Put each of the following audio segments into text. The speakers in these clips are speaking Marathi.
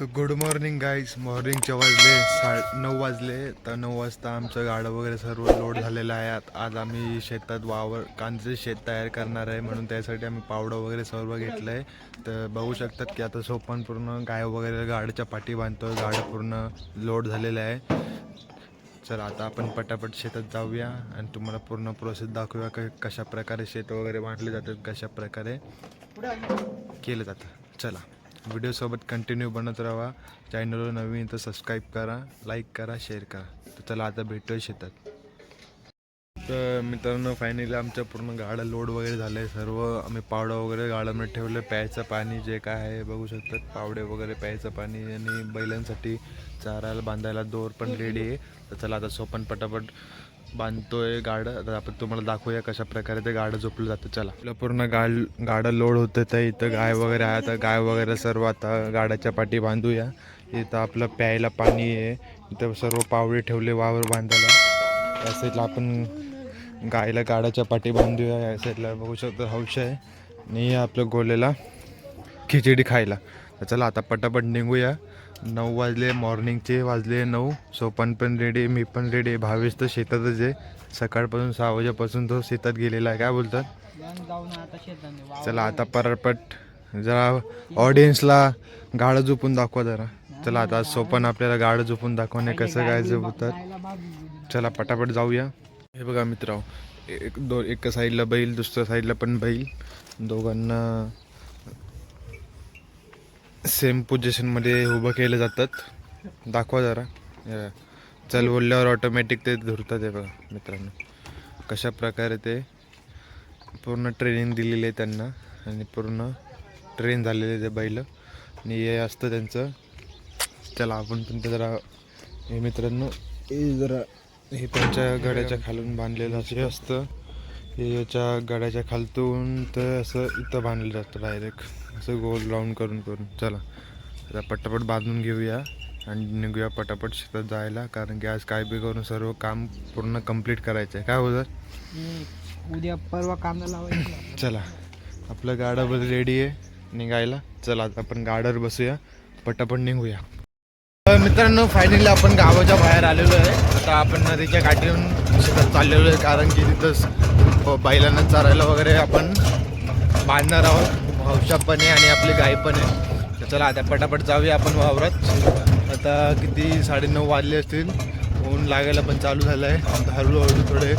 तर गुड मॉर्निंग गाईज मॉर्निंगचे वाजले सा नऊ वाजले. तर नऊ वाजता आमचं गाडं वगैरे सर्व लोड झालेलं आहे. आत- आज आम्ही शेतात वावर कांदे शेत तयार करणार आहे. म्हणून त्यासाठी आम्ही पावडं वगैरे सर्व घेतलं आहे तर बघू शकतात की आता सोपन पूर्ण गाय वगैरे गाडीच्या पाठी बांधतो गाडं पूर्ण लोड झालेलं आहे. चला आता आपण पटापट शेतात जाऊया आणि तुम्हाला पूर्ण प्रोसेस दाखवूया क कशा प्रकारे शेत वगैरे बांधले जातात कशा प्रकारे केलं जातं. चला. व्हिडिओसोबत कंटिन्यू बनत राहा. चॅनलवर नवीन तर सबस्क्राईब करा लाईक करा शेअर करा. तर चला आता भेटूया शेतात. तर मित्रांनो फायनली आमच्या पूर्ण गाडं लोड वगैरे झालं आहे सर्व आम्ही पावडं वगैरे गाड्यामध्ये ठेवलं प्यायचं पाणी जे काय आहे बघू शकतात. पावडे वगैरे प्यायचं पाणी आणि बैलांसाठी चारायला बांधायला दोर पण रेडी आहे. तर चला आता सोपन पटापट बांधतोय गाडं. आता आपण तुम्हाला दाखवूया कशा प्रकारे ते गाडं झोपलं जातं. चला. आपलं पूर्ण गाड गाडं लोड होतं तर इथं गाय वगैरे आहे. आता गाय वगैरे सर्व आता गाड्याच्या पाठी बांधूया. इथं आपलं प्यायला पाणी आहे. इथं सर्व पावडे ठेवले वावर बांधायला. या साईडला आपण गायला गाडाच्या पाठी बांधूया. या साईडला बघू शकतो हौश आहे. आणि आपलं गोलेला खिचडी खायला. तर चला आता पटापट निघूया. नऊ वाजले मॉर्निंगचे वाजले नऊ. सोपन पण रेडी मी पण रेडी भावेश तर शेतातच आहे. सकाळपासून सहा वाजेपासून तो शेतात गेलेला आहे. काय बोलतात? चला आता परपट जरा ऑडियन्सला गाडं झोपून दाखवा जरा. चला आता सोपन आपल्याला गाडं झोपून दाखवणे कसं काय झोपतात. चला पटापट जाऊया. हे बघा मित्र एक दो एका साईडला बैल दुसऱ्या साईडला पण बैल. दोघांना सेम पोझिशनमध्ये उभं केलं जातात. दाखवा जरा. चल बोलल्यावर ऑटोमॅटिक ते धुरतात हे बघा मित्रांनो. कशा प्रकारे ते पूर्ण ट्रेनिंग दिलेली आहे त्यांना आणि पूर्ण ट्रेन झालेले ते बैल. आणि हे असतं त्यांचं. चला आपण पण ते जरा हे मित्रांनो हे जरा हे त्यांच्या गड्याच्या खालून बांधलेलं असे असतं. हे याच्या गड्याच्या खालतून तर असं इथं बांधलं जातं डायरेक्ट असं गोल राऊंड करून करून. चला आता पटापट बांधून घेऊया आणि निघूया पटापट शेतात जायला. कारण की आज काय बी करून सर्व काम पूर्ण कंप्लीट करायचं आहे काय होतं उद्या परवा कांदा लावायचा. चला आपलं गाडं बस रेडी आहे निघायला. चला आता आपण गाड्यावर बसूया. पटापट निघूया. तर मित्रांनो फायनली आपण गावाच्या बाहेर आलेलो आहे. आता आपण नदीच्या काठीवरून शेतात चाललेलो आहे कारण की तिथंच बैलांना चरायला वगैरे आपण बांधणार आहोत. हौशा पण आहे आणि आपली गाय पण आहे. तर चला आता पटापट जाऊया आपण वावरात. आता किती? साडेनऊ वाजले असतील. ऊन लागायला पण चालू झालं आहे हळूहळू थोडे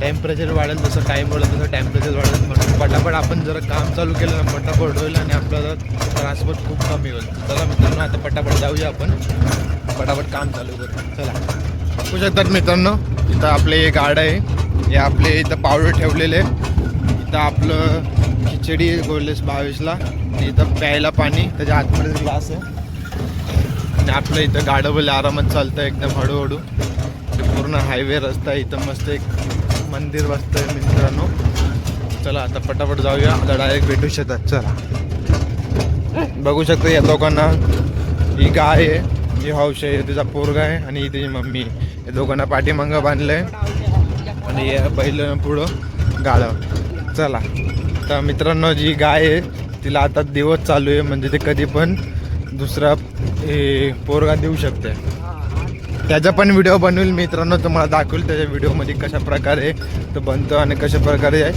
टेम्परेचर वाढेल जसं टाईम वाढेल तसं टेम्परेचर वाढेल म्हणून. पटापट आपण जर काम चालू केलं ना पटापट होईल आणि आपल्याला ट्रान्सपोर्ट खूप कमी होईल. चला मित्रांनो आता पटापट जाऊया आपण. पटापट काम चालू करू. चला. बघू शकतात मित्रांनो? इथं आपले हे गाड आहे. हे आपले इथं पावडर ठेवलेले इथं आपलं खिचडी गोरलेस बावीसला. आणि इथं प्यायला पाणी. त्याच्या आतमध्ये ग्लास आहे. आणि आपलं इथं गाडं बोले आरामात चालतं एकदम हळूहळू. पूर्ण हायवे रस्ता आहे. इथं मस्त एक मंदिर बसतंय मित्रांनो. चला आता पटापट जाऊया. आता डायरेक्ट भेटू शकतात. चला. बघू शकतो या दोघांना. ही गाय आहे. ही हौश आहे तिचा पोरगा आहे आणि तिची मम्मी आहे. या दोघांना पाठीमागं बांधलं आहे आणि या बैल पुढं गाळं चला. तर मित्रांनो जी गाय आहे तिला आता दिवस चालू आहे. म्हणजे ते कधी पण दुसरा हे पोरगा देऊ शकते. त्याचा पण व्हिडिओ बनवेल. मित्रांनो तुम्हाला दाखवेल त्याच्या व्हिडिओमध्ये कशा प्रकारे तो बनतो आणि कशा प्रकारे आहे.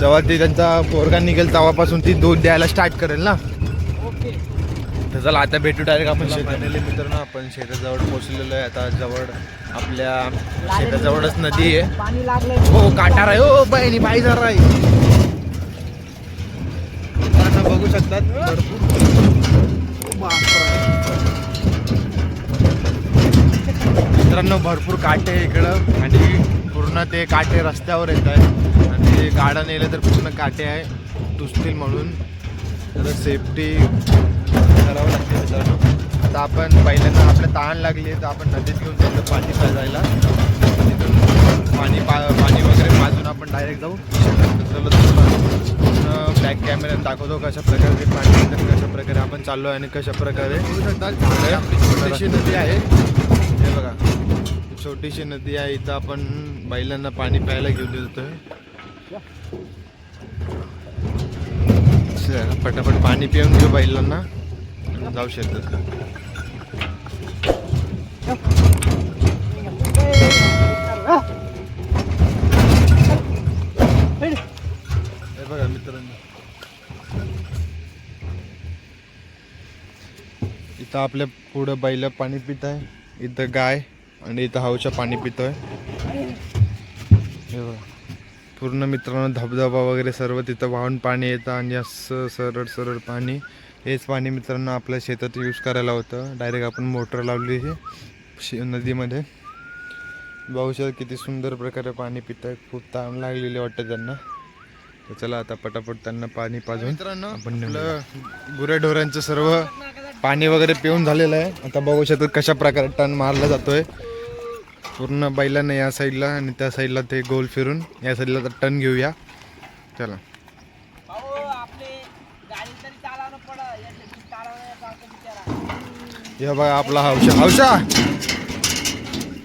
जेव्हा ती त्यांचा पोरगा निघेल तेव्हापासून ती दूध द्यायला स्टार्ट करेल ना? तर चला आता भेटू डायरेक्ट आपण फायनली मित्रांनो आपण शेताजवळ पोहोचलेलो आहे. आता जवळ आपल्या शेताजवळच नदी आहे. हो काटार आहे. हो बहिणी बाई जरा आहे. बघू शकतात भरपूर. मित्रांनो भरपूर काटे इकडं. आणि पूर्ण ते काटे रस्त्यावर येत आहे आणि ते गाडा नेलं तर पूर्ण काटे आहे. टुसतील म्हणून. तर सेफ्टी करावं लागते मित्रांनो आता आपण पहिल्यांदा आपल्या ताण लागली तर आपण नदीत घेऊन जायचं पाणी पाजायला. तिथून पाणी पा पाणी वगैरे पाजून आपण डायरेक्ट जाऊ. बॅक कॅमेऱ्यात दाखवतो कशा प्रकारे ते पाणी कशा प्रकारे आपण चाललो आणि कशा प्रकारे. छोटीशी नदी आहे. हे बघा. छोटीशी नदी आहे इथं आपण बैलांना पाणी प्यायला घेऊन चला, पटापट पाणी पिऊन घेऊ बैलांना. जाऊ शकतात हे बघा मित्रांनो. इथं आपल्या पुढं बैल पाणी पित आहे इथं गाय आणि इथं हाऊच्या पाणी पितोय. हे बघा. पूर्ण मित्रांनो धबधबा वगैरे सर्व तिथं वाहून पाणी येतं आणि असं सरळ सरळ पाणी हेच पाणी मित्रांनो आपल्या शेतात यूज करायला होतं. डायरेक्ट आपण मोटर लावली शे नदीमध्ये. बघू शकता किती सुंदर प्रकारे पाणी पित आहे खूप ताण लागलेले वाटतं त्यांना. तर चला आता पटापट त्यांना पाणी पाजून मित्रांनो आपण गुरेढोरांचं सर्व पाणी वगैरे पिऊन झालेलं आहे. आता बघू शकतो कशा प्रकारे टन मारला जातोय. पूर्ण बैलानं या साईडला आणि त्या साईडला ते गोल फिरून. या साईडला आता टन घेऊया. चला. हे बघा आपला हौशा. हौशा!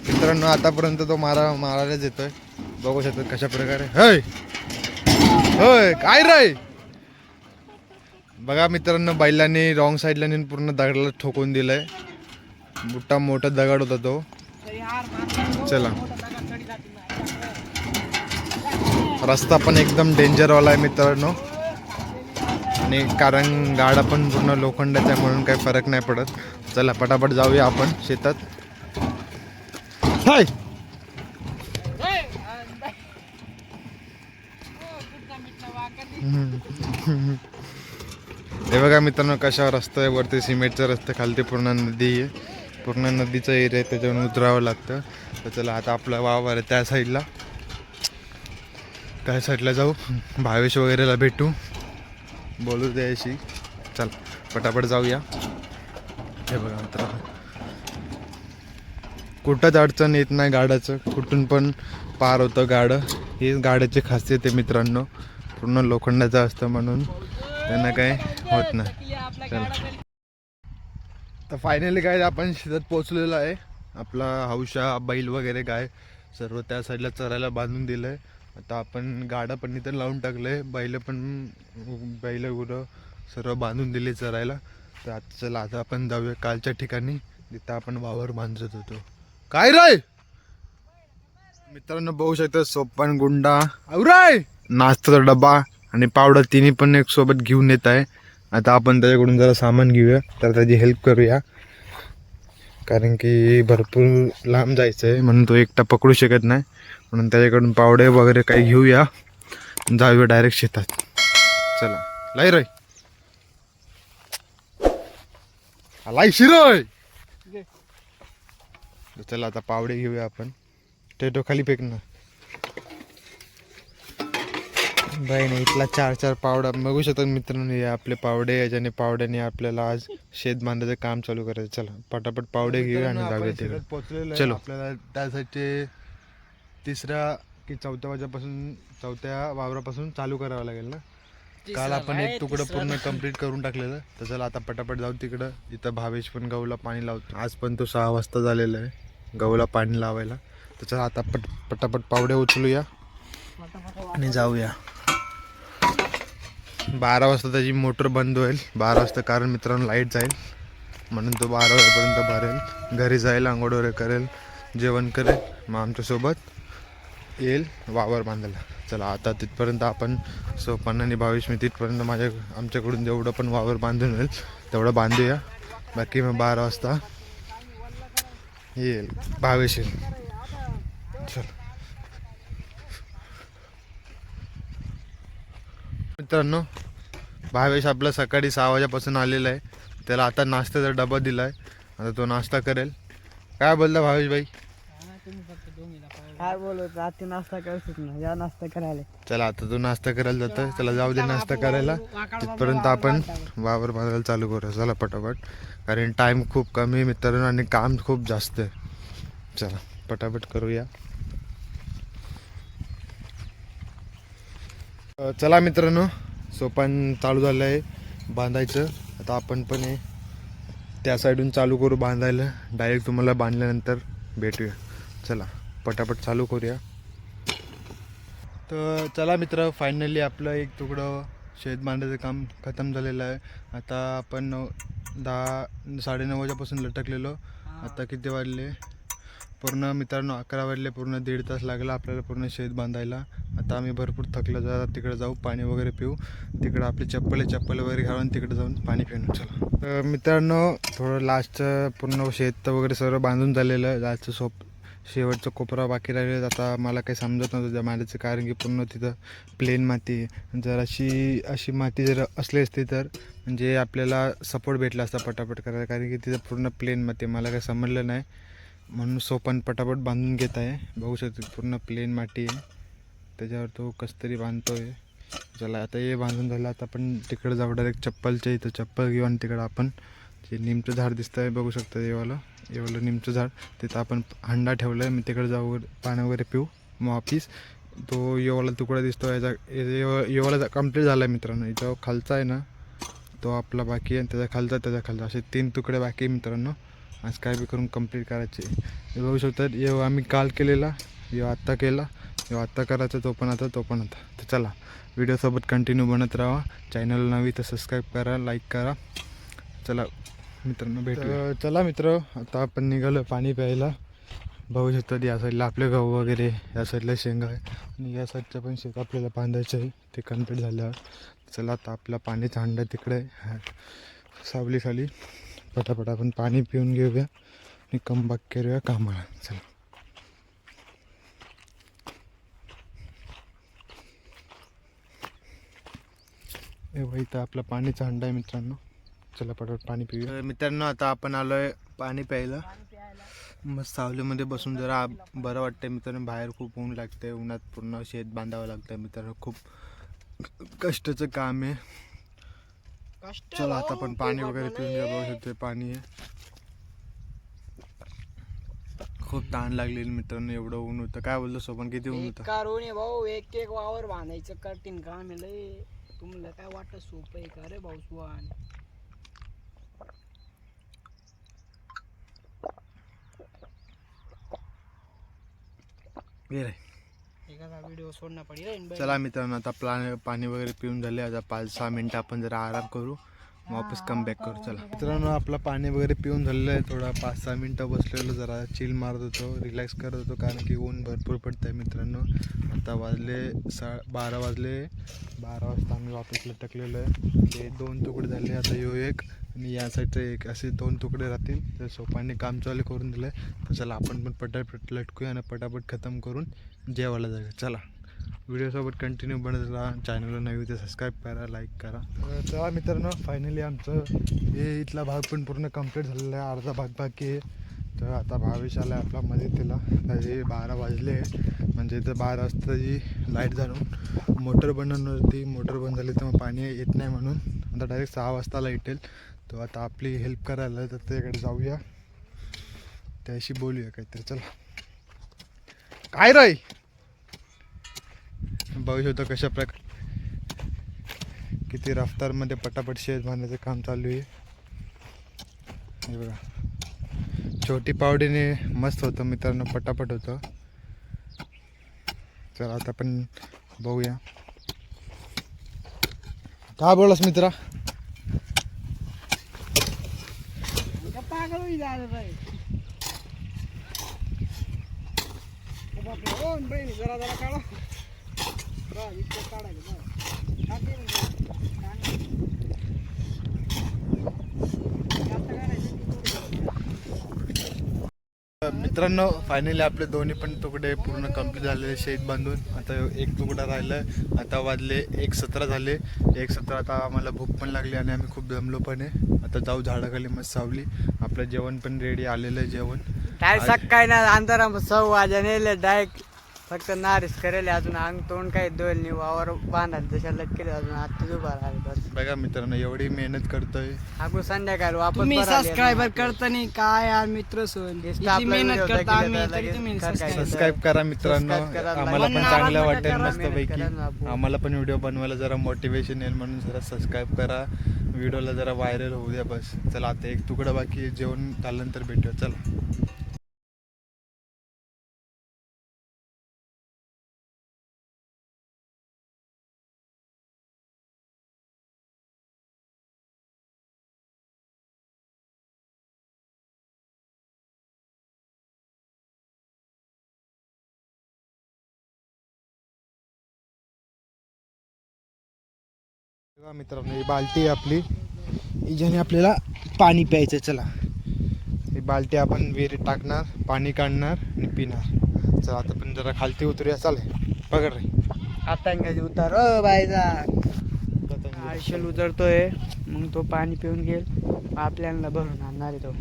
मित्रांनो आतापर्यंत तो मारा मारायलाच येतोय. बघू शकतो कशा प्रकारे. हय! होय! काय रे? बघा मित्रांनो बैलांनी रॉंग साईडला नेऊन पूर्ण दगडाला ठोकून दिलंय. मोठा मोठा दगड होता तो. चला. रस्ता पण एकदम डेंजरवाला आहे मित्रांनो. आणि कारण गाडा पण पूर्ण लोखंडाचा आहे म्हणून काही फरक नाही पडत. चला पटापट जाऊया आपण शेतात. हाय! हे बघा मित्रांनो कशावर रस्ता आहे? वरती सिमेंटचा रस्ता खालती पूर्ण नदी आहे. पूर्ण नदीचा एरिया आहे त्याच्यावरून उतरावं लागतं. तर चला आता आपला वावर आहे त्या साईडला त्या साईडला जाऊ. भावेश वगैरेला भेटू. बोलू द्यायशी चल पटापट जाऊया. हे बघा मित्रांनो कुठंच अडचण येत नाही गाड्याचं. कुठून पण पार होतं गाडं. ही गाड्याची खासियत आहे मित्रांनो. पूर्ण लोखंडाचं असतं म्हणून. त्यांना काय होत नाही. चला. तर फायनली काय आपण शेतात पोचलेलो आहे. आपला हौशा बैल वगैरे काय सर्व त्या साईडला चरायला बांधून दिलं आहे आता आपण गाडा पण इथं लावून टाकलं आहे बैल पण बैल गुरं सर्व बांधून दिले चरायला. तर आता चला आता आपण जाऊया कालच्या ठिकाणी. तिथं आपण वावर बांधत होतो. काय राय मित्रांनो बघू शकता सोपान गुंडा. अवराय नाश्त्याचा डबा आणि पावडर तिन्ही पण एक सोबत घेऊन येत आहे. आता आपण त्याच्याकडून जरा सामान घेऊया. तर त्याची हेल्प करूया. कारण की भरपूर लांब जायचं आहे म्हणून तो एकटा पकडू शकत नाही. म्हणून त्याच्याकडून पावडे वगैरे काही घेऊया. जाऊया डायरेक्ट शेतात. चला. लाई रे. लाई शिरोय. चला आता पावडे घेऊया आपण. टेटो खाली फेकणार ना बाई नाही इथला चार चार पावडा. बघू शकतात मित्रांनो हे आपले पावडे याच्याने पावड्याने आपल्याला आज शेत बांधायचं काम चालू करायचं. चला पटापट पावडे घेऊया आणि जाऊया तिकडे. चलो. आपल्याला त्यासाठी तिसऱ्या की चौथ्या वाजेपासून चौथ्या वावरापासून चालू करावं लागेल ना? काल तिसरा आपण एक तुकडं पूर्ण नाही. कंप्लीट करून टाकलेलं. तर चला आता पटापट जाऊ तिकडं. इथं भावेश पण गहूला पाणी लावतो. आज पण तो सहा वाजता झालेला आहे गहूला पाणी लावायला. तर चला आता पट पटापट पावडे उचलूया आणि जाऊया. बारा वाजता त्याची मोटर बंद होईल. बारा वाजता कारण मित्रांनो लाइट जाईल. म्हणून तो बारा वाजेपर्यंत भरेल. घरी जाईल आंघोळ वगैरे करेल जेवण करेल. मग आमच्यासोबत येईल वावर बांधायला. चला आता तिथपर्यंत आपण सोपान आणि भावेश मी तिथपर्यंत माझ्या आमच्याकडून जेवढं पण वावर बांधून होईल तेवढं बांधूया. बाकी मग बारा वाजता येईल. भावेश येईल. चल. मित्रांनो भावेश आपला सकाळी सहा वाजेपासून आलेला आहे. त्याला आता नाश्त्याचा डबा दिला आहे आता तो नाश्ता करेल. काय बोलला भावेश भाई. काय बोलत रात्री नाश्ता ना या नाश्ता करायला. चला आता तो नाश्ता करायला जातोय. त्याला जाऊ दे नाश्ता करायला. तिथपर्यंत आपण वावर बांधायला चालू करूया. चला पटापट. कारण टाइम खूप कमी आहे मित्रांनो आणि काम खूप जास्त आहे. चला पटापट करूया. चला मित्रांनो सोपान चालू झालं आहे बांधायचं. आता आपण पण हे त्या साईडून चालू करू बांधायला. डायरेक्ट तुम्हाला बांधल्यानंतर भेटूया. चला पटापट चालू करूया. तर चला मित्र फायनली आपलं एक तुकडं शेत बांधायचं काम खतम झालेलं आहे. आता आपण दहा साडेनऊ वाजेपासून लटकलेलो. आता किती वाजले? पूर्ण मित्रांनो अकरा वाजले पूर्ण दीड तास लागला आपल्याला पूर्ण शेत बांधायला. आता आम्ही भरपूर थकलं जातात तिकडे जाऊ पाणी वगैरे पिऊ. तिकडं आपली चप्पल चप्पल वगैरे घालून तिकडे जाऊन पाणी पिऊन चला. तर मित्रांनो थोडं लास्टचं पूर्ण शेत वगैरे सर्व बांधून झालेलं आहे. लास्टचं सोप शेवटचं कोपरा बाकी राहिलेलं आता मला काही समजत नव्हतं त्या मातीचं कारण की पूर्ण तिथं प्लेन माती जर अशी अशी माती जर असली असती तर म्हणजे आपल्याला सपोर्ट भेटला असता पटापट करायला कारण की तिथं पूर्ण प्लेन माती मला काही समजलं नाही. म्हणून सोपान पटापट बांधून घेत आहे. बघू शकतो पूर्ण प्लेन माती आहे. त्याच्यावर तो कस्तरी बांधतोय. चला आता हे बांधून झालं. आता आपण तिकडं जाऊ डायरेक्ट चप्पलच्या इथं. चप्पल घेऊ आणि तिकडं आपण जे निमचं झाड दिसतं आहे बघू शकता येवालं. येवालं निमचं झाड. तिथं आपण हंडा ठेवलं आहे मी तिकडं जाऊ वगैरे- पाणी वगैरे पिऊ. मग ऑफिस तो येवाला तुकडा दिसतो याचा येवाला कंप्लीट झाला आहे मित्रांनो. याचा खालचा आहे ना तो आपला बाकी आहे. त्याच्या खालचा त्याच्या खालचा. असे तीन तुकडे बाकी आहे मित्रांनो. आज काय बी करून कंप्लीट करायचे. हे बघू शकतात येव आम्ही काल केलेला येव आत्ता केला येव आत्ता करायचा तो पण आता तो पण आता. तर चला व्हिडिओसोबत कंटिन्यू बनत राहा. चॅनल नवी तर सबस्क्राईब करा लाईक करा. चला मित्रांनो भेट चला मित्र आता आपण निघालो पाणी प्यायला. बघू शकतात या साईडला आपले गहू वगैरे या साईडला शेंगा आहे. आणि या साईडचं पण शेत आपल्याला बांधायचं आहे ते कंप्लीट झाल्यावर. चला आता आपला पाणीचा हंडा तिकडे आहे. पटापट आपण पाणी पिऊन घेऊया आणि कमबाक करूया कामाला. चला. हे इथं आपला पाणीचा हंडा आहे मित्रांनो. चला पटापट पाणी पिऊया. मित्रांनो आता आपण आलोय पाणी प्यायला. मस्त सावलीमध्ये बसून जरा बरं वाटतंय मित्रांनो. बाहेर खूप ऊन लागतंय. उन्हात पूर्ण शेत बांधावं लागतं मित्रांनो. खूप कष्टाचं काम आहे. चला आता आपण पाणी वगैरे पिऊन घ्या बघू शकतो पाणी खूप ताण लागलेली मित्रांनो एवढं ऊन होतं. काय बोललो सोपन किती ऊन होतं? बेकार होणे भाऊ एक एक वावर बांधायचं कठीण काम आहे लय. तुम्हाला काय वाटत सोपं आहे का रे भाऊ सुहान. एखादा व्हिडिओ सोडणं पडेल. चला मित्रांनो आता प्ला पाणी वगैरे पिऊन झाले. आता पाच सहा मिनटं आपण जरा आराम करू. वापस कम बॅक करू चला. मित्रांनो आपलं पाणी वगैरे पिऊन झालेलं आहे. थोडा पाच सहा मिनटं बसलेलो जरा चिल मारत होतो रिलॅक्स करत होतो कारण की ऊन भरपूर पडतं आहे मित्रांनो. आता वाजले सा बारा वाजले. बारा वाजता आम्ही वापस लटकलेलो आहे. ते दोन तुकडे झाले आता यो एक. आणि या साईडचं एक असे दोन तुकडे राहतील. तर सोपाने काम चालू करून दिलं आहे तर चला आपण पण पटापट लटकूया आणि पटापट खतम करून जेवायला जाऊया. चला. व्हिडिओसोबत कंटिन्यू बनत राहा चॅनलला नवी ते सबस्क्राईब करा लाईक करा. चला मित्रांनो फायनली आमचं हे इथला भाग पण पूर्ण कंप्लीट झालेला आहे. अर्धा भाग बाकी आहे. तर आता भावेश आला आपला मदतीला हे बारा वाजले. म्हणजे इथं बारा वाजता जी लाइट जाणून मोटर बनवणार होती मोटर बंद झाली तर मग पाणी येत नाही म्हणून. आता डायरेक्ट सहा वाजता लाइट येईल. तो आता आपली हेल्प करायला तर त्याकडे जाऊया. त्याशी बोलूया काहीतरी. चला. काय राय बघू शकतो कशा प्रकार किती रफ्तारमध्ये पटापट शेत बांधण्याचं काम चालू आहे. हे बघा. छोटी पावडीने मस्त होतं मित्रांनो पटापट होतं. चला आता पण बघूया. काय बोलास मित्रा? पागल जरा जरा काढा. मित्रांनो फायनली आपले दोन्ही पण तुकडे पूर्ण कंप्लीट झालेले शेत बांधून. आता एक तुकडा राहिलं आता वाजले एक सतरा झाले. एक सतरा आता आम्हाला भूक पण लागली आणि आम्ही खूप जमलो पण आहे. आता जाऊ झाडाखाली मस्त सावली. आपलं जेवण पण रेडी आलेलं आहे जेवण. डायरेक्ट सकाळी ना अंधारा सव्वा वाजा नेले डायरेक्ट फक्त नारीस करेल अजून अंग तोंड काही दोल नाही वावर बांधायला जशा लटकेले अजून आत्ताच उभा राहिले बस बघा मित्रांनो एवढी मेहनत करतोय. आपण संध्याकाळी वापस तुम्ही परत आले सबस्क्रायबर ना. करता नाही काय यार मित्र सोन? इतकी आपला मेहनत video करता दाखवला आम्ही तर लगेच तुम्ही कर काय. subscribe सबस्क्राईब करा मित्रांनो. Subscribe करा, आम्हाला पण चांगलं वाटेल करा, मस्तपैकी करा ना आपण. आम्हाला पण व्हिडिओ बनवायला जरा मोटिवेशन येईल म्हणून जरा सबस्क्राईब करा. व्हिडिओला जरा व्हायरल होऊ द्या बस. चला आता एक तुकडा बाकी आहे, जेवण झाल्यानंतर भेटूया. चला. बघा मित्रांनो ही बाल्टी आपली. हिच्याने आपल्याला पाणी प्यायचं चला. ही बाल्टी आपण विहिरीत टाकणार पाणी काढणार आणि पिणार. चला आता पण जरा खालती उतरूया चालेल. पकड रे. आता इंग्रजी उतार अ बायचा आयुष्यल उतरतोय मग तो पाणी पिऊन घेईल. आपल्याला भरून आणणार आहे तो.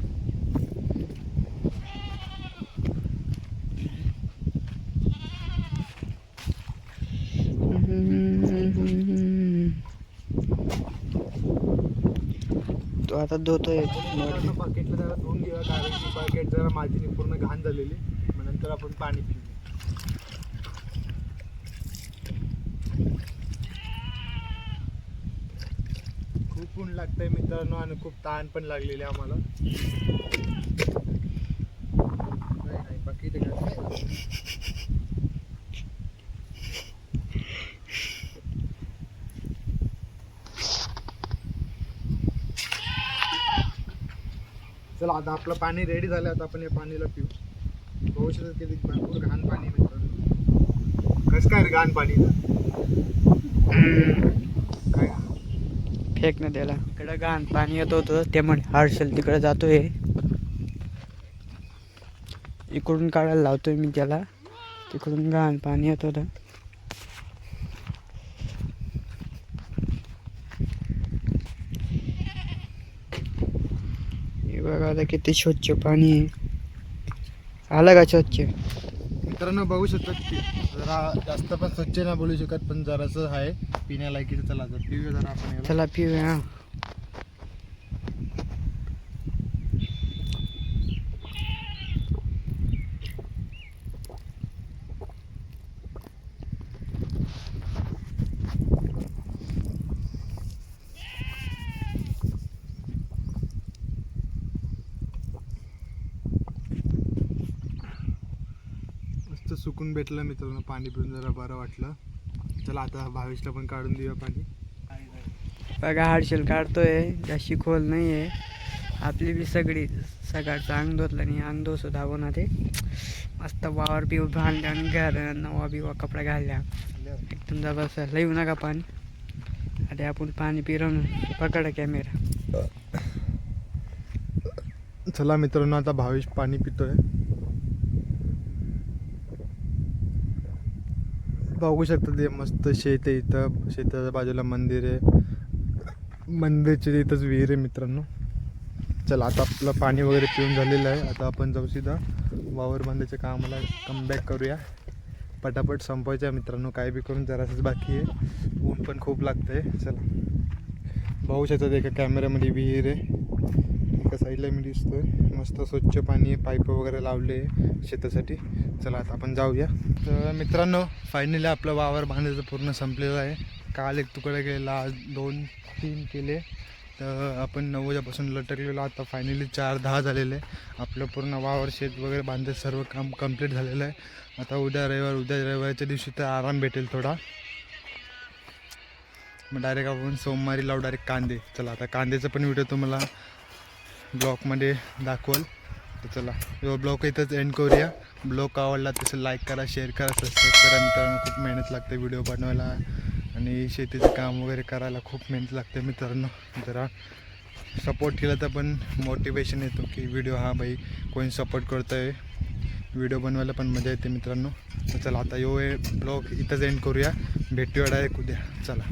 तो आता धुतोय. बकेटला जरा धुवून घेऊया कारण की बकेट जरा माझी पूर्ण घाण झालेली मग नंतर आपण पाणी पिऊ खूप ऊन लागतंय मित्रांनो आणि खूप ताण पण लागलेली आहे आम्हाला नाही, नाही, बकेट घाण. चला आता आपलं पाणी रेडी झालं आता आपण या पाणीला पिऊ. बघू किती भरपूर घाण पाणी मिळतं कसं काय रे घाण पाणी? काय? फेक न त्याला. इकडं घाण पाणी येत होतं ते म्हणे हर्षल तिकडे जातोय. इकडून काढायला लावतोय मी त्याला. तिकडून घाण पाणी येत होतं हे बघा आता किती स्वच्छ पाणी आहे. आलं का स्वच्छ? मित्रांनो बघू शकतो की जरा जास्त पण स्वच्छ नाही बोलू शकत पण जरासं आहे. पिण्यालायकीचं चला तर पिऊया जरा आपण. चला पिऊया मस्त सुकून भेटलं मित्रांनो पाणी पिऊन जरा बरं वाटलं. चला आता भावेशला पण काढून देऊया पाणी. बघा हाडशेल काढतोय जास्त खोल नाही आहे आपली बी सगळी सकाळचं अंग धुतलं आणि अंग धुसो धावून ते मस्त वावर बिव बांधल्या आणि घर नवा बिवा कपडा घालल्या. एकदम जबरदस्त लई नका पाणी? आता आपण पाणी पिरवून पकडा कॅमेरा. चला मित्रांनो आता भावेश पाणी पितोय. बघू शकता ते मस्त शेत आहे इथं. शेताच्या बाजूला मंदिर आहे. मंदिरच्या इथंच विहीर आहे मित्रांनो. चला आता आपलं पाणी वगैरे पिऊन झालेलं आहे. आता आपण जाऊ सीधा वावर बांधायच्या कामाला कमबॅक करूया. पटापट संपवायचं आहे मित्रांनो. काय बी करून जरासंच बाकी आहे. ऊन पण खूप लागतं आहे चला. बघू शकतात एका कॅमेऱ्यामध्ये विहीर आहे. एका साईडला मी दिसतोय. मस्त स्वच्छ पाणी पाईप वगैरे लावले शेतासाठी. चला आता आपण जाऊया. तर मित्रांनो फायनली आपलं वावर बांधायचं पूर्ण संपलेलं आहे. काल एक तुकडा केलेला आज दोन तीन केले. तर आपण नऊ वाजेपासून लटकलेलो आता फायनली चार दहा झालेले. आहे आपलं पूर्ण वावर शेत वगैरे बांधत सर्व काम कंप्लीट झालेलं आहे. आता उद्या रविवार उद्या रविवारच्या दिवशी तर आराम भेटेल थोडा. मग डायरेक्ट आपण सोमवारी लावू डायरेक्ट कांदे. चला आता कांद्याचा पण व्हिडिओ तुम्हाला ब्लॉगमध्ये दाखवल. तर चला यो ब्लॉग इथंच एंड करूया. ब्लॉग आवडला तसं लाईक करा शेअर करा सबस्क्राईब करा. मित्रांनो खूप मेहनत लागते व्हिडिओ बनवायला. आणि शेतीचं काम वगैरे करायला खूप मेहनत लागते मित्रांनो. जरा सपोर्ट केला तर पण मोटिवेशन येतो की व्हिडिओ हा बाई कोणी सपोर्ट करतो आहे व्हिडिओ बनवायला पण मजा येते मित्रांनो. तर चला आता यो ब्लॉग इथंच एंड करूया. भेटूया डायरेक्ट उद्या. चला.